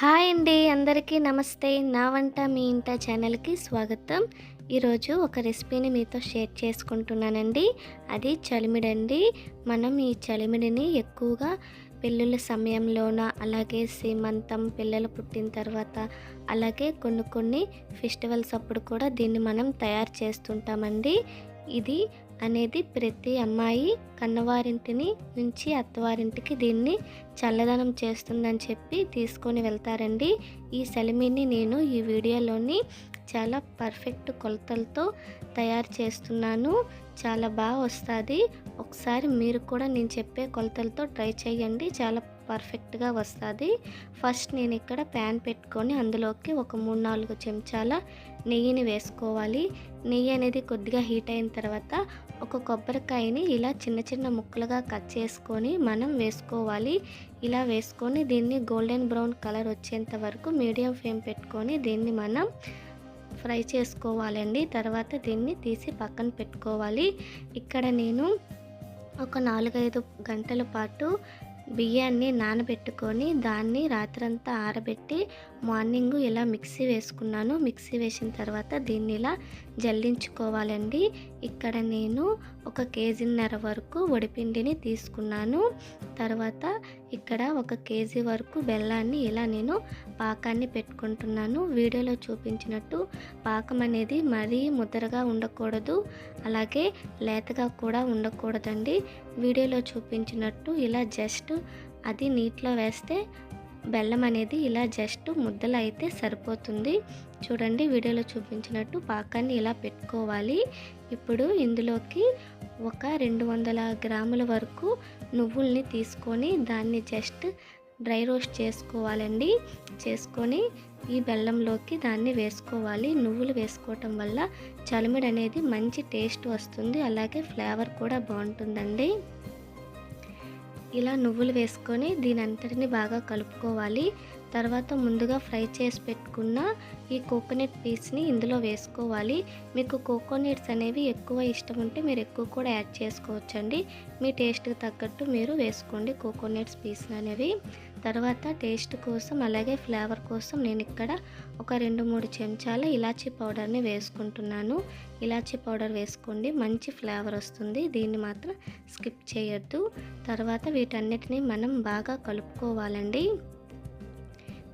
Hi అండి అందరికీ నమస్తే. నా వంట మీ ఇంట ఛానల్కి స్వాగతం. ఈరోజు ఒక రెసిపీని మీతో షేర్ చేసుకుంటున్నానండి. అది చలిమిడండి. మనం ఈ చలిమిడిని ఎక్కువగా పెళ్ళిళ్ళ సమయంలోన అలాగే సీమంతం పిల్లలు పుట్టిన తర్వాత అలాగే కొన్ని కొన్ని ఫెస్టివల్స్ అప్పుడు కూడా దీన్ని మనం తయారు చేస్తుంటామండి. ఇది అనేది ప్రతి అమ్మాయి కన్నవారింటిని నుంచి అత్తవారింటికి దీన్ని చల్లదనం చేస్తుందని చెప్పి తీసుకొని వెళ్తారండి. ఈ సెలమీని నేను ఈ వీడియోలోని చాలా పర్ఫెక్ట్ కొలతలతో తయారు చేస్తున్నాను. చాలా బాగా వస్తుంది. ఒకసారి మీరు కూడా నేను చెప్పే కొలతలతో ట్రై చేయండి. చాలా పర్ఫెక్ట్గా వస్తుంది. ఫస్ట్ నేను ఇక్కడ ప్యాన్ పెట్టుకొని అందులోకి ఒక మూడు నాలుగు చెంచాల నెయ్యిని వేసుకోవాలి. నెయ్యి అనేది కొద్దిగా హీట్ అయిన తర్వాత ఒక కొబ్బరికాయని ఇలా చిన్న చిన్న ముక్కలుగా కట్ చేసుకొని మనం వేసుకోవాలి. ఇలా వేసుకొని దీన్ని గోల్డెన్ బ్రౌన్ కలర్ వచ్చేంత వరకు మీడియం ఫ్లేమ్ పెట్టుకొని దీన్ని మనం ఫ్రై చేసుకోవాలండి. తర్వాత దీన్ని తీసి పక్కన పెట్టుకోవాలి. ఇక్కడ నేను ఒక నాలుగైదు గంటల పాటు బియ్యాన్ని నానబెట్టుకొని దాన్ని రాత్రంతా ఆరబెట్టి మార్నింగ్ ఇలా మిక్సీ వేసుకున్నాను. మిక్సీ వేసిన తర్వాత దీన్ని ఇలా జల్లించుకోవాలండి. ఇక్కడ నేను ఒక కేజీన్నర వరకు వడిపిండిని తీసుకున్నాను. తర్వాత ఇక్కడ ఒక కేజీ వరకు బెల్లాన్ని ఇలా నేను పాకాన్ని పెట్టుకుంటున్నాను. వీడియోలో చూపించినట్టు పాకం అనేది మరీ ముద్దరగా ఉండకూడదు. అలాగే లేతగా కూడా ఉండకూడదండి. వీడియోలో చూపించినట్టు ఇలా జస్ట్ అది నీటిలో వేస్తే బెల్లం అనేది ఇలా జస్ట్ ముద్దలు అయితే సరిపోతుంది. చూడండి వీడియోలో చూపించినట్టు పాకాన్ని ఇలా పెట్టుకోవాలి. ఇప్పుడు ఇందులోకి ఒక రెండు వందల గ్రాముల వరకు నువ్వుల్ని తీసుకొని దాన్ని జస్ట్ డ్రై రోస్ట్ చేసుకోవాలండి. చేసుకొని ఈ బెల్లంలోకి దాన్ని వేసుకోవాలి. నువ్వులు వేసుకోవటం వల్ల చలిమిడి అనేది మంచి టేస్ట్ వస్తుంది. అలాగే ఫ్లేవర్ కూడా బాగుంటుందండి. ఇలా నువ్వులు వేసుకొని దీని అంతటిని బాగా కలుపుకోవాలి. తర్వాత ముందుగా ఫ్రై చేసి పెట్టుకున్న ఈ కోకోనట్ పీస్ని ఇందులో వేసుకోవాలి. మీకు కోకోనట్స్ అనేవి ఎక్కువ ఇష్టం ఉంటే మీరు ఎక్కువ కూడా యాడ్ చేసుకోవచ్చండి. మీ టేస్ట్కి తగ్గట్టు మీరు వేసుకోండి కోకోనట్స్ పీస్ అనేవి తర్వాత టేస్ట్ కోసం అలాగే ఫ్లేవర్ కోసం నేను ఇక్కడ ఒక రెండు మూడు చెంచాల ఇలాచీ పౌడర్ని వేసుకుంటున్నాను. ఇలాచీ పౌడర్ వేసుకోండి మంచి ఫ్లేవర్ వస్తుంది. దీన్ని మాత్రం స్కిప్ చేయొద్దు. తర్వాత వీటన్నిటిని మనం బాగా కలుపుకోవాలండి.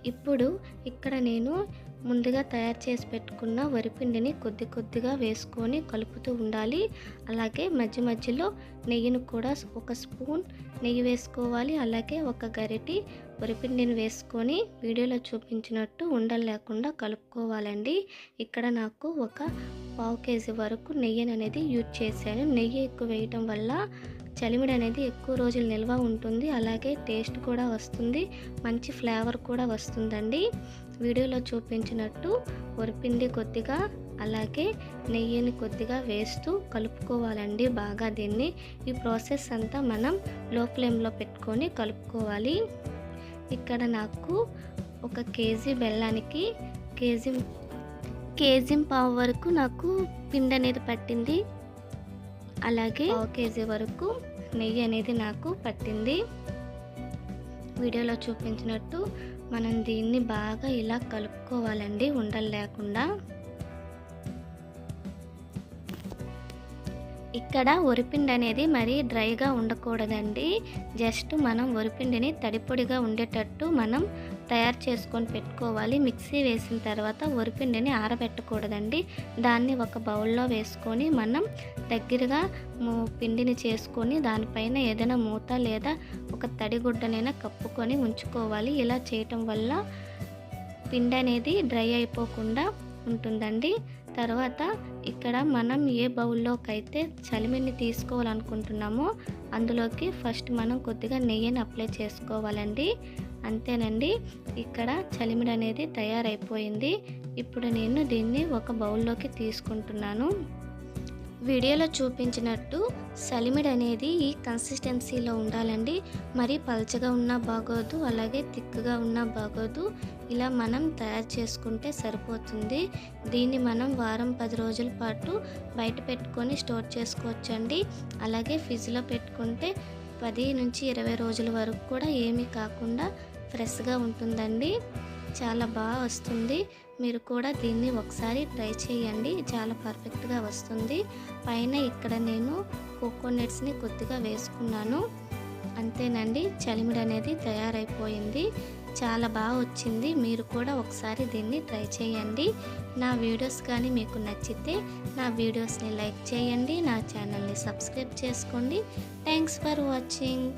ఇప్పుడు ఇక్కడ నేను ముందుగా తయారు చేసి పెట్టుకున్న వరిపిండిని కొద్ది కొద్దిగా వేసుకొని కలుపుతూ ఉండాలి. అలాగే మధ్య మధ్యలో నెయ్యిని కూడా ఒక స్పూన్ నెయ్యి వేసుకోవాలి. అలాగే ఒక గరిటి వరిపిండిని వేసుకొని వీడియోలో చూపించినట్టు ఉండలు లేకుండా కలుపుకోవాలండి. ఇక్కడ నాకు ఒక పావు కేజీ వరకు నెయ్యిని అనేది యూజ్ చేశాను. నెయ్యి ఎక్కువ వేయటం వల్ల చలిమిడి అనేది ఎక్కువ రోజులు నిల్వ ఉంటుంది. అలాగే టేస్ట్ కూడా వస్తుంది. మంచి ఫ్లేవర్ కూడా వస్తుందండి. వీడియోలో చూపించినట్టు వరిపిండి కొద్దిగా అలాగే నెయ్యిని కొద్దిగా వేస్తూ కలుపుకోవాలండి బాగా దీన్ని. ఈ ప్రాసెస్ అంతా మనం లో ఫ్లేమ్లో పెట్టుకొని కలుపుకోవాలి. ఇక్కడ నాకు ఒక కేజీ బెల్లానికి కేజీ కేజీ పావు వరకు నాకు పిండి అనేది పట్టింది. అలాగే పావు కేజీ వరకు నెయ్యి అనేది నాకు పట్టింది. వీడియోలో చూపించినట్టు మనం దీన్ని బాగా ఇలా కలుపుకోవాలండి ఉండలు లేకుండా. ఇక్కడ వరిపిండి అనేది మరీ డ్రైగా ఉండకూడదండి. జస్ట్ మనం వరిపిండిని తడిపొడిగా ఉండేటట్టు మనం తయారు చేసుకొని పెట్టుకోవాలి. మిక్సీ వేసిన తర్వాత వరిపిండిని ఆరబెట్టకూడదండి. దాన్ని ఒక బౌల్లో వేసుకొని మనం దగ్గరగా పిండిని చేసుకొని దానిపైన ఏదైనా మూత లేదా ఒక తడిగుడ్డనైనా కప్పుకొని ఉంచుకోవాలి. ఇలా చేయటం వల్ల పిండి అనేది డ్రై అయిపోకుండా ఉంటుందండి. తర్వాత ఇక్కడ మనం ఏ బౌల్లోకి అయితే చలిమిని తీసుకోవాలనుకుంటున్నామో అందులోకి ఫస్ట్ మనం కొద్దిగా నెయ్యిని అప్లై చేసుకోవాలండి. అంతేనండి. ఇక్కడ చలిమిడి అనేది తయారైపోయింది. ఇప్పుడు నేను దీన్ని ఒక బౌల్లోకి తీసుకుంటున్నాను. వీడియోలో చూపించినట్టు సలిమిడి అనేది ఈ కన్సిస్టెన్సీలో ఉండాలండి. మరీ పలచగా ఉన్నా బాగోదు అలాగే తిక్కుగా ఉన్నా బాగోదు. ఇలా మనం తయారు చేసుకుంటే సరిపోతుంది. దీన్ని మనం వారం పది రోజుల పాటు బయట పెట్టుకొని స్టోర్ చేసుకోవచ్చండి. అలాగే ఫ్రిడ్జ్లో పెట్టుకుంటే పది నుంచి ఇరవై రోజుల వరకు కూడా ఏమీ కాకుండా ఫ్రెష్గా ఉంటుందండి. చాలా బాగా వస్తుంది. మీరు కూడా దీన్ని ఒకసారి ట్రై చేయండి. చాలా పర్ఫెక్ట్గా వస్తుంది. పైన ఇక్కడ నేను కోకోనట్స్ని కొద్దిగా వేసుకున్నాను. అంతేనండి చలిమిడి అనేది తయారైపోయింది. చాలా బాగా వచ్చింది. మీరు కూడా ఒకసారి దీన్ని ట్రై చేయండి. నా వీడియోస్ కానీ మీకు నచ్చితే నా వీడియోస్ని లైక్ చేయండి. నా ఛానల్ని సబ్స్క్రైబ్ చేసుకోండి. Thanks for watching.